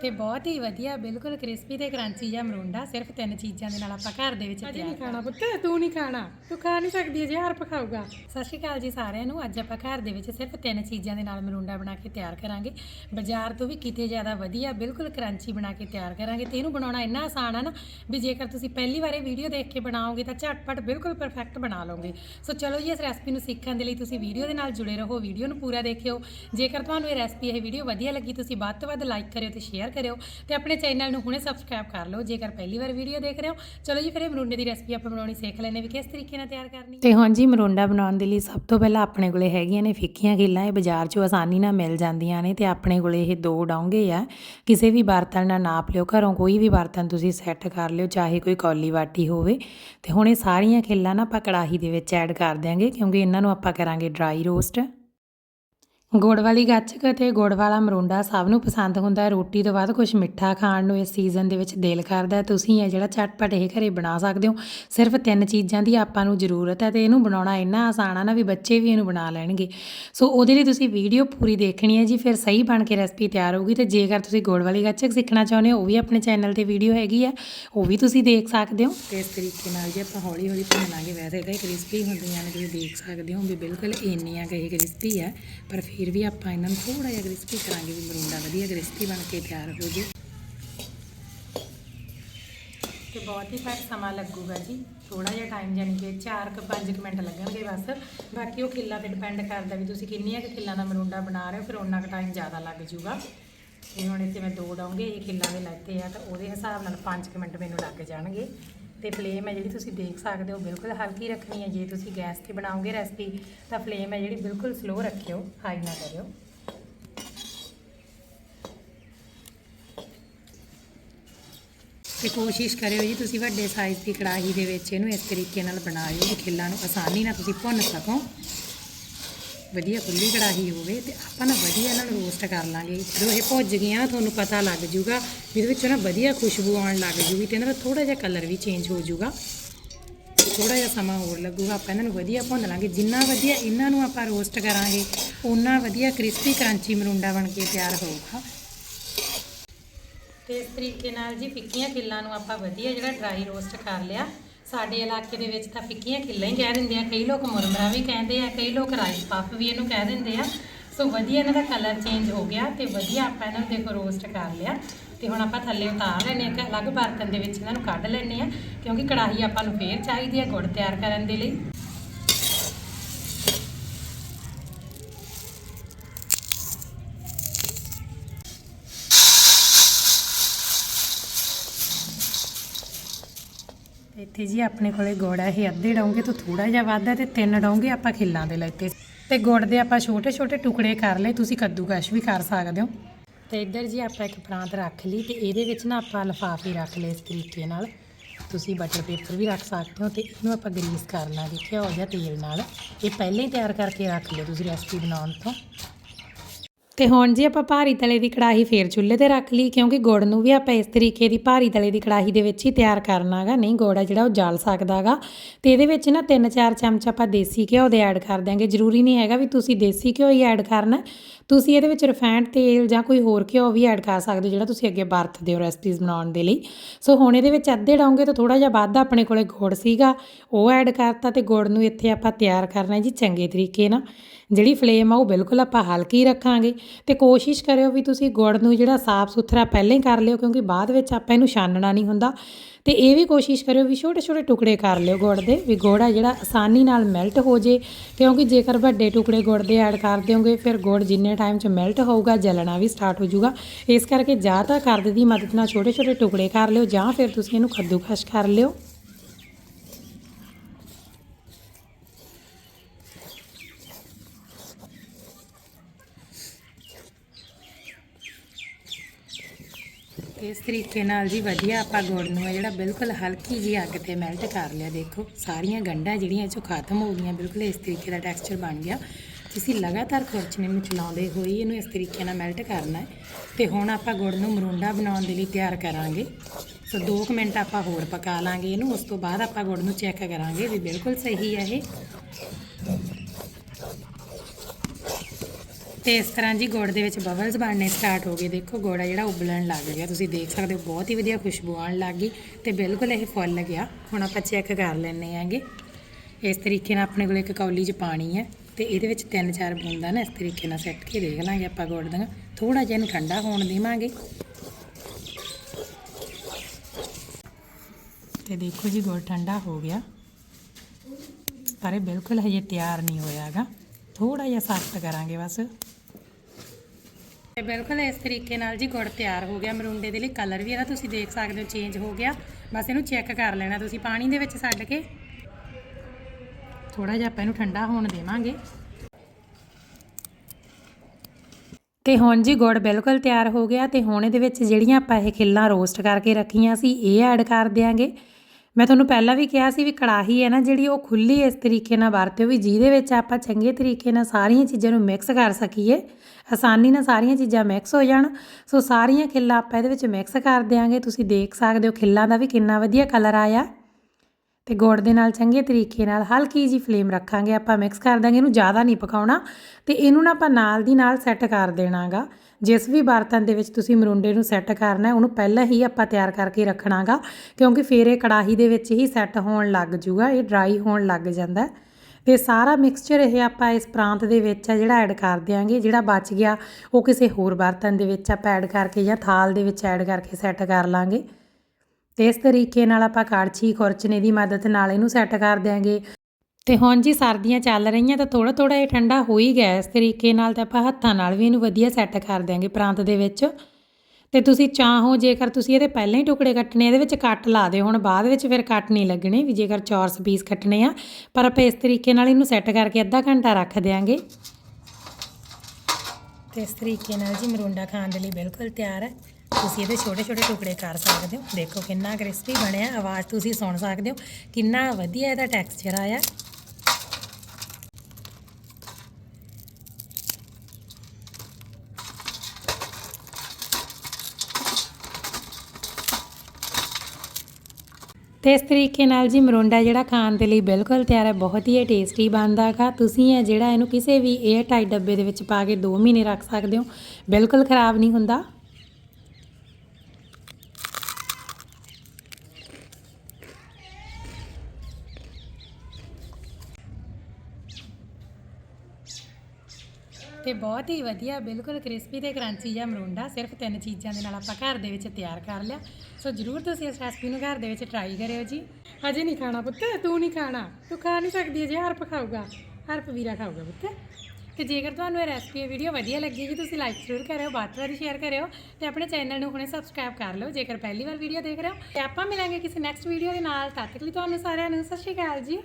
ਤੇ ਬਹੁਤ ਹੀ ਵਧੀਆ ਬਿਲਕੁਲ ਕ੍ਰਿਸਪੀ ਤੇ ਕਰੰਚੀ ਜਿਹਾ ਮਰੂੰਡਾ ਸਿਰਫ ਤਿੰਨ ਚੀਜ਼ਾਂ ਦੇ ਨਾਲ ਆਪਾਂ ਘਰ ਦੇ ਵਿੱਚ ਅਜੇ ਤਿਆਰ ਨਹੀਂ ਖਾਣਾ ਪੁੱਤ ਤੂੰ ਨਹੀਂ ਖਾਣਾ। ਤੂੰ ਖਾ ਨਹੀਂ ਸਕਦੀ ਅਜੇ ਹਰ ਪਖਾਊਗਾ ਸਤਿ ਸ਼੍ਰੀ ਅਕਾਲ ਜੀ ਸਾਰਿਆਂ ਨੂੰ। ਅੱਜ ਆਪਾਂ ਘਰ ਦੇ ਵਿੱਚ ਸਿਰਫ ਤਿੰਨ ਚੀਜ਼ਾਂ ਦੇ ਨਾਲ ਮਰੂੰਡਾ ਬਣਾ ਕੇ ਤਿਆਰ ਕਰਾਂਗੇ। ਬਾਜ਼ਾਰ ਤੋਂ ਵੀ ਕਿਤੇ ਜ਼ਿਆਦਾ ਵਧੀਆ ਬਿਲਕੁਲ ਕਰੰਚੀ ਬਣਾ ਕੇ ਤਿਆਰ ਕਰਾਂਗੇ ਤੇ ਇਹਨੂੰ ਬਣਾਉਣਾ ਇੰਨਾ ਆਸਾਨ ਆ ਨਾ ਵੀ ਜੇਕਰ ਤੁਸੀਂ ਪਹਿਲੀ ਵਾਰ ਇਹ ਵੀਡੀਓ ਦੇਖ ਕੇ ਬਣਾਓਗੇ ਤਾਂ ਝਟਪਟ ਬਿਲਕੁਲ ਪਰਫੈਕਟ ਬਣਾ ਲਓਗੇ। ਸੋ ਚਲੋ ਜੀ ਇਸ ਰੈਸਪੀ ਨੂੰ ਸਿੱਖਣ ਦੇ ਲਈ ਤੁਸੀਂ ਵੀਡੀਓ ਦੇ ਨਾਲ ਜੁੜੇ ਰਹੋ ਵੀਡੀਓ ਨੂੰ ਪੂਰਾ ਦੇਖਿਓ। ਜੇਕਰ ਤੁਹਾਨੂੰ ਇਹ ਰੈਸਪੀ ਇਹ ਵੀਡੀਓ ਵਧੀਆ ਲੱਗੀ ਤੁਸੀਂ ਵੱਧ ਤੋਂ ਵੱਧ ਲਾਈਕ ਕਰਿਓ ਤੇ ਸ਼ੇਅਰ ਕਰਿਓ ਤੇ ਆਪਣੇ ਚੈਨਲ ਨੂੰ ਹੁਣੇ ਸਬਸਕ੍ਰਾਈਬ ਕਰ ਲਓ, ਜੇਕਰ ਪਹਿਲੀ ਵਾਰ ਵੀਡੀਓ ਦੇਖ ਰਹੇ ਹੋ। ਚਲੋ ਜੀ, ਫਿਰ ਇਹ ਮਰੂੰਡੇ ਦੀ ਰੈਸਪੀ ਆਪਾਂ ਬਣਾਉਣੀ ਸਿੱਖ ਲੈਣੇ ਵੀ ਕਿਸ ਤਰੀਕੇ ਨਾਲ ਤਿਆਰ ਕਰਨੀ ਤੇ ਹੁਣ ਜੀ, ਮਰੂੰਡਾ ਬਣਾਉਣ ਦੇ ਲਈ ਸਭ ਤੋਂ ਪਹਿਲਾਂ ਆਪਣੇ ਕੋਲੇ ਹੈਗੀਆਂ ਨੇ ਫਿੱਕੀਆਂ ਗਿੱਲਾਂ, ਇਹ ਬਾਜ਼ਾਰ 'ਚੋਂ ਆਸਾਨੀ ਨਾਲ ਮਿਲ ਜਾਂਦੀਆਂ ਨੇ ਤੇ ਆਪਣੇ ਕੋਲੇ ਇਹ ਦੋ ਡੌਂਗੇ ਆ। ਕਿਸੇ ਵੀ ਬਰਤਨ ਨਾਲ ਨਾਪ ਲਿਓ, ਘਰੋਂ ਕੋਈ ਵੀ ਬਰਤਨ ਤੁਸੀਂ ਸੈੱਟ ਕਰ ਲਿਓ, ਚਾਹੇ ਕੋਈ ਕੌਲੀ ਵਾਟੀ ਹੋਵੇ। ਤੇ ਹੁਣ ਇਹ ਸਾਰੀਆਂ ਖੇਲਾਂ ਨਾ ਆਪਾਂ ਕੜਾਹੀ ਦੇ ਵਿੱਚ ਐਡ ਕਰ ਦਿਆਂਗੇ, ਕਿਉਂਕਿ ਇਹਨਾਂ ਨੂੰ ਆਪਾਂ ਕਰਾਂਗੇ ਡਰਾਈ ਰੋਸਟ ਗੁੜ ਵਾਲੀ ਗੱਚਕ ਅਤੇ ਗੁੜ ਵਾਲਾ ਮਰੋਂਡਾ ਸਭ ਨੂੰ ਪਸੰਦ ਹੁੰਦਾ ਰੋਟੀ ਤੋਂ ਬਾਅਦ ਕੁਝ ਮਿੱਠਾ ਖਾਣ ਨੂੰ ਇਸ ਸੀਜ਼ਨ ਦੇ ਵਿੱਚ ਦਿਲ ਕਰਦਾ ਤੁਸੀਂ ਇਹ ਜਿਹੜਾ ਚਟਪਟ ਇਹ ਘਰੇ ਬਣਾ ਸਕਦੇ ਹੋ। ਸਿਰਫ ਤਿੰਨ ਚੀਜ਼ਾਂ ਦੀ ਆਪਾਂ ਨੂੰ ਜ਼ਰੂਰਤ ਹੈ ਤੇ ਇਹਨੂੰ ਬਣਾਉਣਾ ਇੰਨਾ ਆਸਾਨ ਆ ਨਾ ਵੀ ਬੱਚੇ ਵੀ ਇਹਨੂੰ ਬਣਾ ਲੈਣਗੇ। ਸੋ ਉਹਦੇ ਲਈ ਤੁਸੀਂ ਵੀਡੀਓ ਪੂਰੀ ਦੇਖਣੀ ਹੈ ਜੀ, ਫਿਰ ਸਹੀ ਬਣ ਕੇ ਰੈਸਪੀ ਤਿਆਰ ਹੋਊਗੀ ਤੇ ਜੇਕਰ ਤੁਸੀਂ ਗੁੜ ਵਾਲੀ ਗੱਚਕ ਸਿੱਖਣਾ ਚਾਹੁੰਦੇ ਹੋ, ਉਹ ਵੀ ਆਪਣੇ ਚੈਨਲ ਤੇ ਵੀਡੀਓ ਹੈਗੀ ਆ ਉਹ ਵੀ ਤੁਸੀਂ ਦੇਖ ਸਕਦੇ ਹੋ। ਤੇ ਇਸ ਤਰੀਕੇ ਨਾਲ ਜੇ ਆਪਾਂ ਹੌਲੀ ਹੌਲੀ ਭੁੰਨਾਂਗੇ ਵੈਸੇ ਤਾਂ ਇਹ ਕ੍ਰਿਸਪੀ ਹੁੰਦੀਆਂ ਨੇ, ਤੁਸੀਂ ਦੇਖ ਸਕਦੇ ਹੋ ਵੀ ਬਿਲਕੁਲ ਇੰਨੀਆਂ ਕਹੀ ਕ੍ਰਿਸਪੀ ਹੈ, ਪਰ ਫਿਰ ਫਿਰ ਵੀ ਆਪਾਂ ਇਹਨਾਂ ਨੂੰ ਥੋੜਾ ਜਿਹਾ ਕ੍ਰਿਸਪੀ ਕਰਾਂਗੇ ਵੀ ਮਰੂੰਡਾ ਵਧੀਆ ਕ੍ਰਿਸਪੀ ਬਣ ਕੇ ਤਿਆਰ ਹੋ ਜੇ ਤੇ ਬਹੁਤ ਹੀ ਘੱਟ ਸਮਾਂ ਲੱਗੂਗਾ ਜੀ। ਥੋੜਾ ਜਿਹਾ ਟਾਈਮ ਯਾਨੀ ਕਿ 4 ਕੁ 5 ਮਿੰਟ ਲੱਗਣਗੇ ਬਸ। ਬਾਕੀ ਉਹ ਖਿੱਲਾਂ ਤੇ ਡਿਪੈਂਡ ਕਰਦਾ ਵੀ ਤੁਸੀਂ ਕਿੰਨੀਆਂ ਕੁ ਖਿੱਲਾਂ ਦਾ ਮਰੂੰਡਾ ਬਣਾ ਰਹੇ ਹੋ, ਫਿਰ ਉਹਨਾਂ ਕੁ ਟਾਈਮ ਜ਼ਿਆਦਾ ਲੱਗ ਜੂਗਾ ਇਹ ਹੁਣ ਇੱਥੇ ਮੈਂ ਦੋ ਡਾਉਂਗੇ ਇਹ ਖਿੱਲਾਂ ਦੇ ਲੱਤੇ ਆ, ਤਾਂ ਉਹਦੇ ਹਿਸਾਬ ਨਾਲ 5 ਕੁ ਮਿੰਟ ਮੈਨੂੰ ਲੱਗ ਜਾਣਗੇ। ਤੇ ਫਲੇਮ ਹੈ ਜਿਹੜੀ ਤੁਸੀਂ ਦੇਖ ਸਕਦੇ ਹੋ, ਬਿਲਕੁਲ ਹਲਕੀ ਰੱਖਣੀ ਹੈ। ਜੇ ਤੁਸੀਂ ਗੈਸ ਤੇ ਬਣਾਓਗੇ ਰੈਸਪੀ ਤਾਂ ਫਲੇਮ ਹੈ ਜਿਹੜੀ ਬਿਲਕੁਲ ਸਲੋ ਰੱਖਿਓ ਹਾਈ ਨਾ ਕਰਿਓ। ਤੇ ਕੋਸ਼ਿਸ਼ ਕਰਿਓ ਜੀ, ਤੁਸੀਂ ਵੱਡੇ ਸਾਈਜ਼ ਦੀ ਕੜਾਹੀ ਦੇ ਵਿੱਚ ਇਹਨੂੰ ਇਸ ਤਰੀਕੇ ਨਾਲ ਬਣਾਇਓ ਕਿ ਖਿੱਲਾਂ ਨੂੰ ਆਸਾਨੀ ਨਾਲ ਤੁਸੀਂ ਭੁੰਨ ਸਕੋ। ਵਧੀਆ ਖੁੱਲੀ ਕੜਾਹੀ ਹੋਵੇ ਤੇ ਆਪਾਂ ਨਾ ਵਧੀਆ ਇਹਨਾਂ ਨੂੰ ਰੋਸਟ ਕਰ ਲਾਂਗੇ। ਜਦੋਂ ਇਹ ਭੁੱਜ ਗਈਆਂ, ਤੁਹਾਨੂੰ ਪਤਾ ਲੱਗ ਜੂਗਾ ਵੀ ਇਹਦੇ ਵਿੱਚੋਂ ਨਾ ਵਧੀਆ ਖੁਸ਼ਬੂ ਆਉਣ ਲੱਗ ਜੂਗੀ ਤੇ ਇਹਨਾਂ ਦਾ ਥੋੜਾ ਜਿਹਾ ਕਲਰ ਵੀ ਚੇਂਜ ਹੋ ਜੂਗਾ। ਥੋੜਾ ਜਿਹਾ ਸਮਾਂ ਹੋਰ ਲੱਗੂਗਾ, ਆਪਾਂ ਇਹਨਾਂ ਨੂੰ ਵਧੀਆ ਭੁੰਨ ਲਾਂਗੇ। ਜਿੰਨਾ ਵਧੀਆ ਇਹਨਾਂ ਨੂੰ ਆਪਾਂ ਰੋਸਟ ਕਰਾਂਗੇ ਉਨਾ ਵਧੀਆ ਕ੍ਰਿਸਪੀ ਕਰੰਚੀ ਮਰੂੰਡਾ ਬਣ ਕੇ ਤਿਆਰ ਹੋਊਗਾ। ਤੇ ਇਸ ਤਰੀਕੇ ਨਾਲ ਜੀ ਫਿੱਕੀਆਂ ਖਿੱਲਾਂ ਨੂੰ ਆਪਾਂ ਵਧੀਆ ਜਿਹੜਾ ਡਰਾਈ ਰੋਸਟ ਕਰ ਲਿਆ। ਸਾਡੇ ਇਲਾਕੇ ਦੇ ਵਿੱਚ ਤਾਂ ਫਿੱਕੀਆਂ ਖਿੱਲਾਂ ਹੀ ਕਹਿ ਦਿੰਦੇ ਆ, ਕਈ ਲੋਕ ਮੁਰਮਰਾ ਵੀ ਕਹਿੰਦੇ ਆ, ਕਈ ਲੋਕ ਰਾਈਸ ਪਫ ਵੀ ਇਹਨੂੰ ਕਹਿ ਦਿੰਦੇ ਆ। ਸੋ ਵਧੀਆ ਇਹਨਾਂ ਦਾ ਕਲਰ ਚੇਂਜ ਹੋ ਗਿਆ ਤੇ ਵਧੀਆ ਆਪਾਂ ਇਹਨਾਂ ਨੂੰ ਦੇਖੋ ਰੋਸਟ ਕਰ ਲਿਆ। ਤੇ ਹੁਣ ਆਪਾਂ ਥੱਲੇ ਉਤਾਰ ਲੈਣੇ ਇੱਕ ਅਲੱਗ ਬਰਤਨ ਦੇ ਵਿੱਚ ਇਹਨਾਂ ਨੂੰ ਕੱਢ ਲੈਣੇ ਆ ਕਿਉਂਕਿ ਕੜਾਹੀ ਆਪਾਂ ਨੂੰ ਫੇਰ ਚਾਹੀਦੀ ਹੈ ਗੁੜ ਤਿਆਰ ਕਰਨ ਦੇ ਲਈ। ਇੱਥੇ ਜੀ ਆਪਣੇ ਕੋਲੇ ਗੁੜ ਹੈ ਇਹ ਅੱਧੇ ਡੋਂਗੇ ਤੋਂ ਥੋੜਾ ਜਿਹਾ ਵੱਧ ਹੈ ਤੇ ਤਿੰਨ ਡੋਂਗੇ ਆਪਾਂ ਖਿੱਲਾਂ ਦੇ ਲੈਤੇ ਤੇ। ਗੁੜ ਦੇ ਆਪਾਂ ਛੋਟੇ ਛੋਟੇ ਟੁਕੜੇ ਕਰ ਲਏ, ਤੁਸੀਂ ਕੱਦੂਕਸ਼ ਵੀ ਕਰ ਸਕਦੇ ਹੋ। ਤੇ ਇੱਧਰ ਜੀ ਆਪਾਂ ਇੱਕ ਪ੍ਰਾਂਤ ਰੱਖ ਲਈ ਤੇ ਇਹਦੇ ਵਿੱਚ ਨਾ ਆਪਾਂ ਲਿਫਾਫੇ ਰੱਖ ਲਏ ਇਸ ਤਰੀਕੇ ਨਾਲ। ਤੁਸੀਂ ਬਟਰ ਪੇਪਰ ਵੀ ਰੱਖ ਸਕਦੇ ਹੋ ਤੇ ਇਹਨੂੰ ਆਪਾਂ ਗਰੀਸ ਕਰਨਾ ਲਾਂਗੇ ਘਿਓ ਜਾਂ ਤੇਲ ਨਾਲ। ਇਹ ਪਹਿਲਾਂ ਹੀ ਤਿਆਰ ਕਰਕੇ ਰੱਖ ਲਿਓ ਤੁਸੀਂ ਰੈਸਪੀ ਬਣਾਉਣ ਤੋਂ। ਤੇ ਹੁਣ ਜੀ ਆਪਾਂ ਭਾਰੀ ਤਲੇ ਦੀ ਕੜਾਹੀ ਫੇਰ ਚੁੱਲ੍ਹੇ ਤੇ ਰੱਖ ਲਈ, ਕਿਉਂਕਿ ਗੁੜ ਨੂੰ ਵੀ ਆਪਾਂ ਇਸ ਤਰੀਕੇ ਦੀ ਭਾਰੀ ਤਲੇ ਦੀ ਕੜਾਹੀ ਦੇ ਵਿੱਚ ਹੀ ਤਿਆਰ ਕਰਨਾਗਾ ਨਹੀਂ, ਗੁੜ ਆ ਜਿਹੜਾ ਉਹ ਜਲ ਸਕਦਾਗਾ ਤੇ ਇਹਦੇ ਵਿੱਚ ਨਾ 3-4 ਚਮਚ ਆਪਾਂ ਦੇਸੀ ਘਿਓ ਦੇ ਐਡ ਕਰ ਦਾਂਗੇ ਜ਼ਰੂਰੀ ਨਹੀਂ ਹੈਗਾ ਵੀ ਤੁਸੀਂ ਦੇਸੀ ਘਿਓ ਹੀ ਐਡ ਕਰਨਾ। ਤੁਸੀਂ ਇਹਦੇ ਵਿੱਚ ਰਿਫਾਈਨਡ ਤੇਲ ਜਾਂ ਕੋਈ ਹੋਰ ਘਿਓ ਵੀ ਐਡ ਕਰ ਸਕਦੇ ਹੋ, ਜਿਹੜਾ ਤੁਸੀਂ ਅੱਗੇ ਵਰਤਦੇ ਹੋ ਰੈਸਪੀਜ਼ ਬਣਾਉਣ ਦੇ ਲਈ। ਸੋ ਹੁਣ ਇਹਦੇ ਵਿੱਚ ਅੱਧੇ ਡਾਉਂਗੇ ਤਾਂ ਥੋੜਾ ਜਿਹਾ ਵੱਧ ਆਪਣੇ ਕੋਲੇ ਗੁੜ ਸੀਗਾ, ਉਹ ਐਡ ਕਰਤਾ ਤੇ ਗੁੜ ਨੂੰ ਇੱਥੇ ਆਪਾਂ ਤਿਆਰ ਕਰਨਾ ਜੀ ਚੰਗੇ ਤਰੀਕੇ ਨਾਲ। ਜਿਹੜੀ ਫਲੇਮ ਆ ਉਹ ਬਿਲਕੁਲ ਆਪਾਂ ਹਲਕੀ ਰੱਖਾਂਗੇ। ਤੇ ਕੋਸ਼ਿਸ਼ ਕਰਿਓ ਵੀ ਤੁਸੀਂ ਗੁੜ ਨੂੰ ਜਿਹੜਾ ਸਾਫ਼ ਸੁਥਰਾ ਪਹਿਲਾਂ ਹੀ ਕਰ ਲਿਓ, ਕਿਉਂਕਿ ਬਾਅਦ ਵਿੱਚ ਆਪਾਂ ਇਹਨੂੰ ਛਾਨਣਾ ਨਹੀਂ ਹੁੰਦਾ। ਤੇ ਇਹ ਵੀ ਕੋਸ਼ਿਸ਼ ਕਰਿਓ ਵੀ ਛੋਟੇ ਛੋਟੇ ਟੁਕੜੇ ਕਰ ਲਿਓ ਗੁੜ ਦੇ, ਵੀ ਗੁੜ ਆ ਜਿਹੜਾ ਆਸਾਨੀ ਨਾਲ ਮੈਲਟ ਹੋ ਜੇ। ਕਿਉਂਕਿ ਜੇਕਰ ਵੱਡੇ ਟੁਕੜੇ ਗੁੜ ਦੇ ਐਡ ਕਰ ਦਿਓਗੇ, ਫਿਰ ਗੁੜ ਜਿੰਨੇ ਟਾਈਮ 'ਚ ਮੈਲਟ ਹੋਊਗਾ, ਜਲਣਾ ਵੀ ਸਟਾਰਟ ਹੋ ਜਾਊਗਾ। ਇਸ ਕਰਕੇ ਜਾਂ ਤਾਂ ਕਰਦ ਦੀ ਮਦਦ ਨਾਲ ਛੋਟੇ ਛੋਟੇ ਟੁਕੜੇ ਕਰ ਲਿਓ ਜਾਂ ਫਿਰ ਤੁਸੀਂ ਇਹਨੂੰ ਕੱਦੂਕਸ਼ ਕਰ ਲਿਓ। ਤਰੀਕੇ ਨਾਲ ਜੀ ਵਧੀਆ ਆਪਾਂ ਗੁੜ ਨੂੰ ਹੈ ਜਿਹੜਾ ਬਿਲਕੁਲ ਹਲਕੀ ਜੀ ਅੱਗ ਤੇ ਮੈਲਟ ਕਰ ਲਿਆ, ਦੇਖੋ। ਸਾਰੀਆਂ ਗੰਢਾਂ ਜਿਹੜੀਆਂ ਚੋਂ ਖਤਮ ਹੋ ਗਈਆਂ, ਬਿਲਕੁਲ ਇਸ ਤਰੀਕੇ ਦਾ ਟੈਕਸਚਰ ਬਣ ਗਿਆ। ਤੁਸੀਂ ਲਗਾਤਾਰ ਖੁਰਚਣੇ ਨੂੰ ਚਲਾਉਂਦੇ ਹੋਏ ਇਹਨੂੰ ਇਸ ਤਰੀਕੇ ਨਾਲ ਮੈਲਟ ਕਰਨਾ ਹੈ। ਤੇ ਹੁਣ ਆਪਾਂ ਗੁੜ ਨੂੰ ਮਰੂੰਡਾ ਬਣਾਉਣ ਦੇ ਲਈ ਤਿਆਰ ਕਰਾਂਗੇ। ਸੋ 2 ਮਿੰਟ ਆਪਾਂ ਹੋਰ ਪਕਾ ਲਾਂਗੇ ਇਹਨੂੰ, ਉਸ ਤੋਂ ਬਾਅਦ ਆਪਾਂ ਗੁੜ ਨੂੰ ਚੈੱਕ ਕਰਾਂਗੇ ਵੀ ਬਿਲਕੁਲ ਸਹੀ ਹੈ ਇਹ। ਤੇ ਇਸ ਤਰ੍ਹਾਂ ਜੀ ਗੁੜ ਦੇ ਵਿੱਚ ਬਬਲਸ ਬਣਨੇ ਸਟਾਰਟ ਹੋ ਗਏ। ਦੇਖੋ ਗੁੜ ਆ ਜਿਹੜਾ ਉਬਲਣ ਲੱਗ ਗਿਆ। ਤੁਸੀਂ ਦੇਖ ਸਕਦੇ ਹੋ, ਬਹੁਤ ਹੀ ਵਧੀਆ ਖੁਸ਼ਬੂ ਆਉਣ ਲੱਗ ਗਈ ਤੇ ਬਿਲਕੁਲ ਇਹ ਫੁੱਲ ਗਿਆ। ਹੁਣ ਆਪਾਂ ਚੈੱਕ ਕਰ ਲੈਣੇ ਆਂਗੇ ਇਸ ਤਰੀਕੇ ਨਾਲ ਆਪਣੇ ਕੋਲ ਇੱਕ ਕੌਲੀ 'ਚ ਪਾਣੀ ਹੈ ਤੇ ਇਹਦੇ ਵਿੱਚ ਤਿੰਨ ਚਾਰ ਬੂੰਦਾਂ ਨਾ ਇਸ ਤਰੀਕੇ ਨਾਲ ਸੈੱਟ ਕੇ ਦੇਖ ਲਾਂਗੇ ਆਪਾਂ ਗੁੜ ਦੀਆਂ। ਥੋੜਾ ਜਿਹਾ ਇਹਨੂੰ ਠੰਡਾ ਹੋਣ ਦੇਵਾਂਗੇ। ਤੇ ਦੇਖੋ ਜੀ ਗੁੜ ਠੰਡਾ ਹੋ ਗਿਆ। ਪਰ ਇਹ ਬਿਲਕੁਲ ਹਜੇ ਤਿਆਰ ਨਹੀਂ ਹੋਇਆਗਾ। ਥੋੜਾ ਜਿਹਾ ਸਖਤ ਕਰਾਂਗੇ ਬਸ। ਤੇ ਬਿਲਕੁਲ ਇਸ ਤਰੀਕੇ ਨਾਲ ਜੀ ਗੁੜ ਤਿਆਰ ਹੋ ਗਿਆ। ਮਰੂੰਡੇ ਦੇ ਲਈ ਕਲਰ ਵੀ ਇਹਦਾ ਤੁਸੀਂ ਦੇਖ ਸਕਦੇ ਹੋ ਚੇਂਜ ਹੋ ਗਿਆ। ਬਸ ਇਹਨੂੰ ਚੈੱਕ ਕਰ ਲੈਣਾ ਤੁਸੀਂ ਪਾਣੀ ਦੇ ਵਿੱਚ ਛੱਡ ਕੇ। ਥੋੜਾ ਜਿਹਾ ਆਪਾਂ ਇਹਨੂੰ ਠੰਡਾ ਹੋਣ ਦੇਵਾਂਗੇ। ਤੇ ਹੁਣ ਜੀ ਗੁੜ ਬਿਲਕੁਲ ਤਿਆਰ ਹੋ ਗਿਆ ਤੇ ਹੁਣ ਇਹਦੇ ਵਿੱਚ ਜਿਹੜੀਆਂ ਆਪਾਂ ਇਹ ਖਿੱਲਾਂ ਰੋਸਟ ਕਰਕੇ ਰੱਖੀਆਂ ਸੀ, ਇਹ ਐਡ ਕਰ ਦਿਆਂਗੇ। ਮੈਂ ਤੁਹਾਨੂੰ ਪਹਿਲਾਂ ਵੀ ਕਿਹਾ ਸੀ ਵੀ ਕੜਾਹੀ ਹੈ ਨਾ, ਜਿਹੜੀ ਉਹ ਖੁੱਲੀ ਇਸ ਤਰੀਕੇ ਨਾਲ ਵਰਤਿਓ ਵੀ ਜਿਹਦੇ ਵਿੱਚ ਆਪਾਂ ਚੰਗੇ ਤਰੀਕੇ ਨਾਲ ਸਾਰੀਆਂ ਚੀਜ਼ਾਂ ਨੂੰ ਮਿਕਸ ਕਰ ਸਕੀਏ, ਆਸਾਨੀ ਨਾਲ ਸਾਰੀਆਂ ਚੀਜ਼ਾਂ ਮਿਕਸ ਹੋ ਜਾਣ। ਸੋ ਸਾਰੀਆਂ ਖਿੱਲਾਂ ਆਪਾਂ ਇਹਦੇ ਵਿੱਚ ਮਿਕਸ ਕਰ ਦਿਆਂਗੇ। ਤੁਸੀਂ ਦੇਖ ਸਕਦੇ ਹੋ ਖਿੱਲਾਂ ਦਾ ਵੀ ਕਿੰਨਾ ਵਧੀਆ ਕਲਰ ਆਇਆ। ਤੇ ਗੁੜ ਦੇ ਨਾਲ ਚੰਗੇ ਤਰੀਕੇ ਨਾਲ ਹਲਕੀ ਜੀ ਫਲੇਮ ਰੱਖਾਂਗੇ, ਆਪਾਂ ਮਿਕਸ ਕਰ ਦਾਂਗੇ ਇਹਨੂੰ ਜ਼ਿਆਦਾ ਨਹੀਂ ਪਕਾਉਣਾ। ਤੇ ਇਹਨੂੰ ਨਾ ਆਪਾਂ ਨਾਲ ਦੀ ਨਾਲ ਸੈੱਟ ਕਰ ਦੇਣਾਗਾ। ਜਿਸ ਵੀ ਬਰਤਨ ਦੇ ਵਿੱਚ ਤੁਸੀਂ ਮਰੁੰਡੇ ਨੂੰ ਸੈੱਟ ਕਰਨਾ ਉਹਨੂੰ ਪਹਿਲਾਂ ਹੀ ਆਪਾਂ ਤਿਆਰ ਕਰਕੇ ਰੱਖਣਾਗਾ, ਕਿਉਂਕਿ ਫਿਰ ਇਹ ਕੜਾਹੀ ਦੇ ਵਿੱਚ ਹੀ ਸੈੱਟ ਹੋਣ ਲੱਗ ਜੂਗਾ, ਇਹ ਡਰਾਈ ਹੋਣ ਲੱਗ ਜਾਂਦਾ ਹੈ। ਤੇ ਸਾਰਾ ਮਿਕਸਚਰ ਇਹ ਆਪਾਂ ਇਸ ਪ੍ਰਾਂਤ ਦੇ ਵਿੱਚ ਆ ਜਿਹੜਾ ਐਡ ਕਰ ਦਿਆਂਗੇ, ਜਿਹੜਾ ਬਚ ਗਿਆ, ਉਹ ਕਿਸੇ ਹੋਰ ਬਰਤਨ ਦੇ ਵਿੱਚ ਆਪਾਂ ਐਡ ਕਰਕੇ ਜਾਂ ਥਾਲ ਦੇ ਵਿੱਚ ਐਡ ਕਰਕੇ ਸੈੱਟ ਕਰ ਲਾਂਗੇ ਤੇ ਇਸ ਤਰੀਕੇ ਨਾਲ ਆਪਾਂ ਕਾੜਛੀ, ਖੁਰਚਣੇ ਦੀ ਮਦਦ ਨਾਲ ਇਹਨੂੰ ਸੈੱਟ ਕਰ ਦਿਆਂਗੇ ਤੇ ਹੁਣ ਜੀ ਸਰਦੀਆਂ ਚੱਲ ਰਹੀਆਂ ਤਾਂ ਥੋੜਾ ਥੋੜਾ ਇਹ ਠੰਡਾ ਹੋ ਹੀ ਗਿਆ ਇਸ ਤਰੀਕੇ ਨਾਲ ਤਾਂ ਆਪਾਂ ਹੱਥਾਂ ਨਾਲ ਵੀ ਇਹਨੂੰ ਵਧੀਆ ਸੈੱਟ ਕਰ ਦਿਆਂਗੇ ਪ੍ਰਾਂਤ ਦੇ ਵਿੱਚ। ਤੇ ਤੁਸੀਂ ਚਾਹੋ ਜੇਕਰ ਤੁਸੀਂ ਇਹਦੇ ਪਹਿਲਾਂ ਹੀ ਟੁਕੜੇ ਕੱਟਣੇ ਇਹਦੇ ਵਿੱਚ ਕੱਟ ਲਾ ਦਿਓ। ਹੁਣ ਬਾਅਦ ਵਿੱਚ ਫਿਰ ਕੱਟ ਨਹੀਂ ਲੱਗਣੇ ਵੀ ਜੇਕਰ ਚੌਰਸ ਪੀਸ ਕੱਟਣੇ ਆ। ਪਰ ਆਪਾਂ ਇਸ ਤਰੀਕੇ ਨਾਲ ਇਹਨੂੰ ਸੈੱਟ ਕਰਕੇ ਅੱਧਾ ਘੰਟਾ ਰੱਖ ਦਿਆਂਗੇ। ਤੇ ਇਸ ਤਰੀਕੇ ਨਾਲ ਜੀ ਮਰੂੰਡਾ ਖਾਣ ਦੇ ਲਈ ਬਿਲਕੁਲ ਤਿਆਰ ਹੈ। ਤੁਸੀਂ ਇਹਦੇ ਛੋਟੇ ਛੋਟੇ ਟੁਕੜੇ ਕਰ ਸਕਦੇ ਹੋ। ਦੇਖੋ ਕਿੰਨਾ ਕ੍ਰਿਸਪੀ ਬਣਿਆ। ਆਵਾਜ਼ ਤੁਸੀਂ ਸੁਣ ਸਕਦੇ ਹੋ। ਕਿੰਨਾ ਵਧੀਆ ਇਹਦਾ ਟੈਕਸਚਰ ਆਇਆ। ਤੇ ਇਸ ਤਰੀਕੇ ਨਾਲ ਜੀ ਮਰੋਂਡਾ ਜਿਹੜਾ ਖਾਣ ਦੇ ਲਈ ਬਿਲਕੁਲ ਤਿਆਰ ਹੈ, ਬਹੁਤ ਹੀ ਇਹ ਟੇਸਟੀ ਬਣਦਾ ਗਾ ਤੁਸੀਂ ਇਹ ਜਿਹੜਾ ਇਹਨੂੰ ਕਿਸੇ ਵੀ 에ਅਰ ਟਾਈਟ ਡੱਬੇ ਦੇ ਵਿੱਚ ਪਾ ਕੇ 2 ਮਹੀਨੇ ਰੱਖ ਸਕਦੇ ਹੋ, ਬਿਲਕੁਲ ਖਰਾਬ ਨਹੀਂ ਹੁੰਦਾ। ਤੇ ਬਹੁਤ ਹੀ ਵਧੀਆ, ਬਿਲਕੁਲ ਕ੍ਰਿਸਪੀ ਤੇ ਕਰੰਚੀ ਜਿਹਾ ਮਰੂੰਡਾ, ਸਿਰਫ ਤਿੰਨ ਚੀਜ਼ਾਂ ਦੇ ਨਾਲ ਆਪਾਂ ਘਰ ਦੇ ਵਿੱਚ ਤਿਆਰ ਕਰ ਲਿਆ। ਸੋ ਜਰੂਰ ਤੁਸੀਂ ਇਸ ਰੈਸਪੀ ਨੂੰ ਘਰ ਦੇ ਵਿੱਚ ਟਰਾਈ ਕਰਿਓ ਜੀ। ਹਜੇ ਨਹੀਂ ਖਾਣਾ ਪੁੱਤ, ਤੂੰ ਨਹੀਂ ਖਾਣਾ। ਤੂੰ ਖਾ ਨਹੀਂ ਸਕਦੀ ਅਜੇ, ਹਰਪ ਖਾਊਗਾ। ਹਰਪ ਵੀਰਾ ਖਾਊਗਾ ਪੁੱਤ। ਤੇ ਜੇਕਰ ਤੁਹਾਨੂੰ ਇਹ ਰੈਸਪੀ ਇਹ ਵੀਡੀਓ ਵਧੀਆ ਲੱਗੀ ਤੁਸੀਂ ਲਾਈਕ ਜ਼ਰੂਰ ਕਰਿਓ, ਬਾਅਦ ਵਾਰੀ ਸ਼ੇਅਰ ਕਰਿਓ ਤੇ ਆਪਣੇ ਚੈਨਲ ਨੂੰ ਹੁਣੇ ਸਬਸਕ੍ਰਾਈਬ ਕਰ ਲਓ, ਜੇਕਰ ਪਹਿਲੀ ਵਾਰ ਵੀਡੀਓ ਦੇਖ ਰਹੇ ਹੋ। ਤੇ ਆਪਾਂ ਮਿਲਾਂਗੇ ਕਿਸੇ ਨੈਕਸਟ ਵੀਡੀਓ ਦੇ ਨਾਲ। ਤਦ ਤੱਕ ਲਈ ਤੁਹਾਨੂੰ ਸਾਰਿਆਂ ਨੂੰ ਸਤਿ ਸ਼੍ਰੀ ਅਕਾਲ ਜੀ।